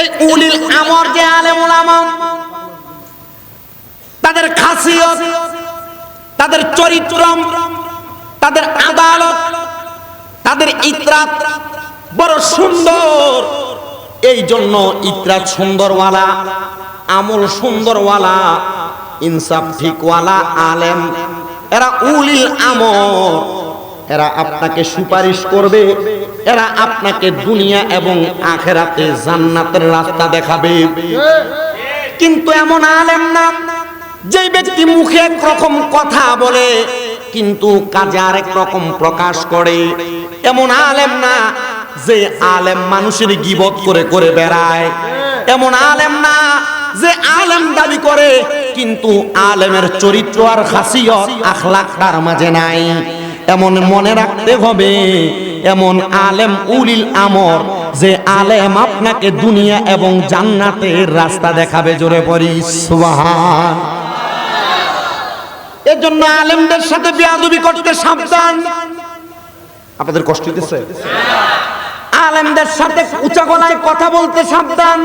এই উলিল আমর যে আমর তাদের খাসিয়ত, তাদের চরিত্র তাদের আদালত, তাদের ইতরাত বড় সুন্দর। এই জন্য ইতরাত সুন্দরওয়ালা, আমল সুন্দরওয়ালা, ইনসাফ ঠিকওয়ালা আলেম, এরা উলিল আমর। এরা আপনাকে সুপারিশ করবে। এরা আপনাকে দুনিয়া এবং আখেরাতে জান্নাতের রাস্তা দেখাবে। কিন্তু এমন আলেম না যে ব্যক্তি মুখে একরকম কথা বলে, কিন্তু কাজে আরেক রকম প্রকাশ করে। এমন আলেম না, যে আলেম মানুষের গিবত করে করে বেড়ায়। এমন আলেম না, যে আলেম দাবি করে, কিন্তু আলেমের চরিত্র আর খাসিয়ত, আখলাক তার মাঝে নাই। এমন মনে রাখতে হবে এমন আলেম উলিল আমর যে আলেম আপনাকে দুনিয়া এবং জান্নাতের রাস্তা দেখাবে জোরে পড়ি, সুবহান। জন্য আলেমদের সাথে বেয়াদবি করতে সাবধান। আপনাদের কষ্ট হইতেছে? আলেমদের সাথে উঁচা গলায় কথা বলতে সাবধান।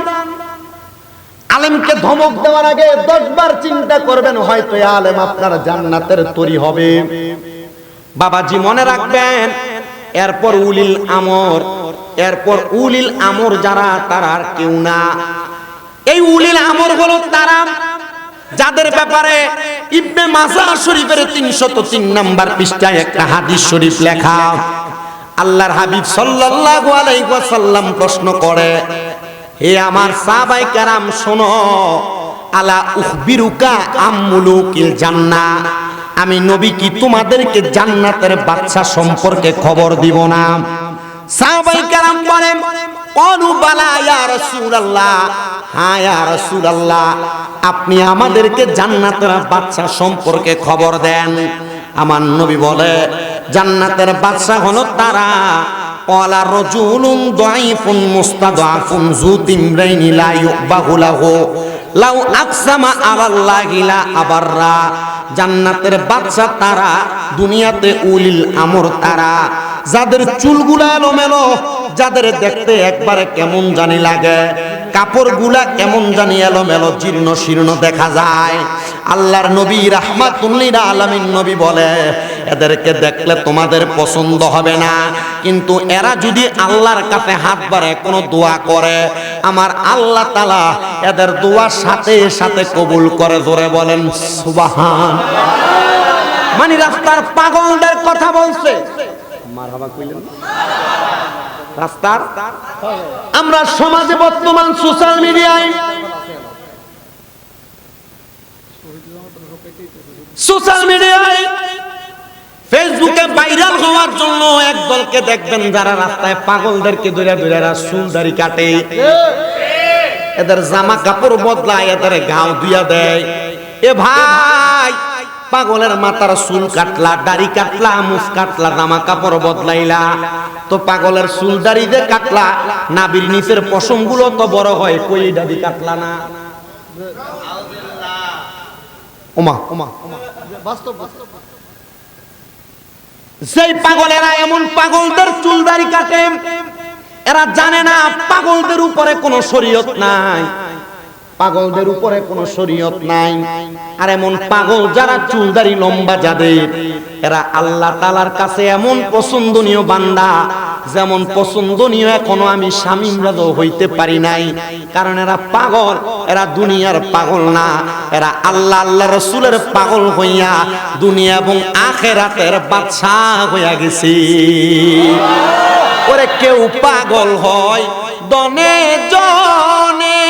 আলেমকে ধমক দেওয়ার আগে দশবার চিন্তা করবেন, হয়তো আলেম আপনার জান্নাতের তরি হবে। বাবাজি মনে রাখবেন এরপর উলিল আমর, এরপর উলিল আমর যারা, তারা আর কেউ না। এই উলিল আমর হলো তারা, যাদের ব্যাপারে ইবনে মাজাহ শরীফের 303 নাম্বার পৃষ্ঠায় একটা হাদিস শরীফ লেখা, আল্লাহর হাবিব সাল্লাল্লাহু আলাইহি ওয়াসাল্লাম প্রশ্ন করে, হে আমার সাহাবাই কারাম, শোনো, আলা উখবিরুকা আম্মুলুকিল জান্নাহ? আমি নবী কি তোমাদেরকে জান্নাতের বাচ্চা সম্পর্কে খবর দিব না? সাহাবাই কারাম বলেন অনু বালা ইয়া রাসূলুল্লাহ। হ্যাঁ ইয়া রাসূলুল্লাহ, আপনি আমাদেরকে জান্নাতের বাচ্চা সম্পর্কে খবর দেন। আমার নবী বলে, জান্নাতের বাচ্চা হলো তারা। ওয়ালা রাজুলুন দাঈফুন মুস্তাদআফুন যু তিমরাইনি লা ইউবাহু লাহু। লাউ আকসামা আলাল্লাহি লা আবাররা। জান্নাতের বাচ্চা তারা, দুনিয়াতে উলিল আমর তারা। যাদের চুলগুলা এলোমেলো, যাদের দেখতে একবারে কেমন জানি লাগে, কাপড়গুলা কেমন জানি এলোমেলো, জীর্ণ শীর্ণ দেখা যায়। আল্লাহর নবী রাহমাতুল্লিল আলামিন নবী বলে এদেরকে দেখলে তোমাদের পছন্দ হবে না। কিন্তু এরা যদি আল্লাহর কাছে হাত বাড়ে কোনো দোয়া করে, আমার আল্লাহ তালা এদের দোয়ার সাথে সাথে কবুল করে ধরে বলেন, সুবাহান। মানে রাস্তার পাগলদের কথা বলছে। রাস্তার? আমরা সমাজে বর্তমান সোশ্যাল মিডিয়ায় সোশ্যাল মিডিয়ায় ফেসবুকে ভাইরাল হওয়ার জন্য একদলকে দেখবেন যারা রাস্তায় পাগলদেরকে ধরে ধরে চুল দাড়ি কাটে। এদের জামা কাপড় বদলায় এদের গাও দিয়া দেয়। এ ভাই পাগলের মাথার চুল কাটলা দাড়ি কাটলা মুখ কাটলা জামা কাপড় বদলাইলা। তো পাগলের চুল দাড়ি যে কাটলা নাবির নিচের পশমগুলো তো বড় হয় কই দাড়ি কাটলা না? ওমা ওমা। সেই পাগলেরা এমন পাগলদের চুল দাড়ি কাটে, এরা জানে না পাগলদের উপরে কোনো শরীয়ত নাই। পাগলদের উপরে কোনো শরীয়ত নাই। আর এমন পাগল যারা চুলদারি লম্বা যাদের, এরা আল্লাহ তালার কাছে এমন পছন্দনীয় বান্দা যেমন পছন্দনীয় এখনও আমি স্বামীমরাজ হইতে পারি নাই, কারণ এরা পাগল, এরা দুনিয়ার পাগল না। এরা আল্লাহ আল্লাহ রসুলের পাগল হইয়া দুনিয়া এবং আখেরাতের বাচ্চা হইয়া গেছি। ওরে কেউ পাগল হয় দনে জনে।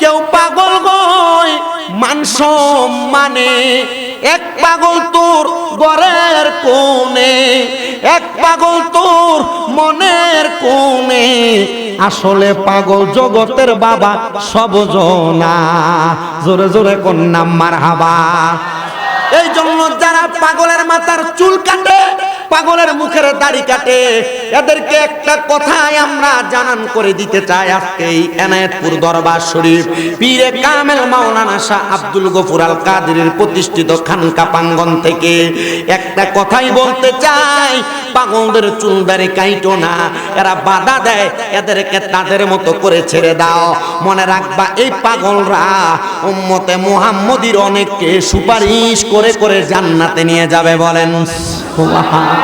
কেউ পাগল হয়, মান সম্মানে। এক পাগল তোর গড়ের কোণে পাগল তোর মনের কোণে। আসলে পাগল জগতের বাবা সব জনা। জোরে জোরে কন্যা মার হাবা এই জন্য যারা পাগলের মাথার চুল কাটে পাগলের মুখের দাড়ি কাটে। এদেরকে একটা কথাই আমরা জানান করে দিতে চাই আজকে এই এনায়েতপুর দরবার শরীফ, পীরে কামেল মাওলানা শাহ আব্দুল গফুর আল কাদেরের প্রতিষ্ঠিত খানকা প্রাঙ্গণ থেকে একটা কথাই বলতে চাই। পাগলদের চুল দাড়ি কাইটো না, এরা বাধা দেয়, এদেরকে তাদের মতো করে ছেড়ে দাও। মনে রাখবা, এই পাগলরা উম্মতে মুহাম্মদির অনেককে সুপারিশ করে করে জান্নাতে নিয়ে যাবে বলেন। সুবহান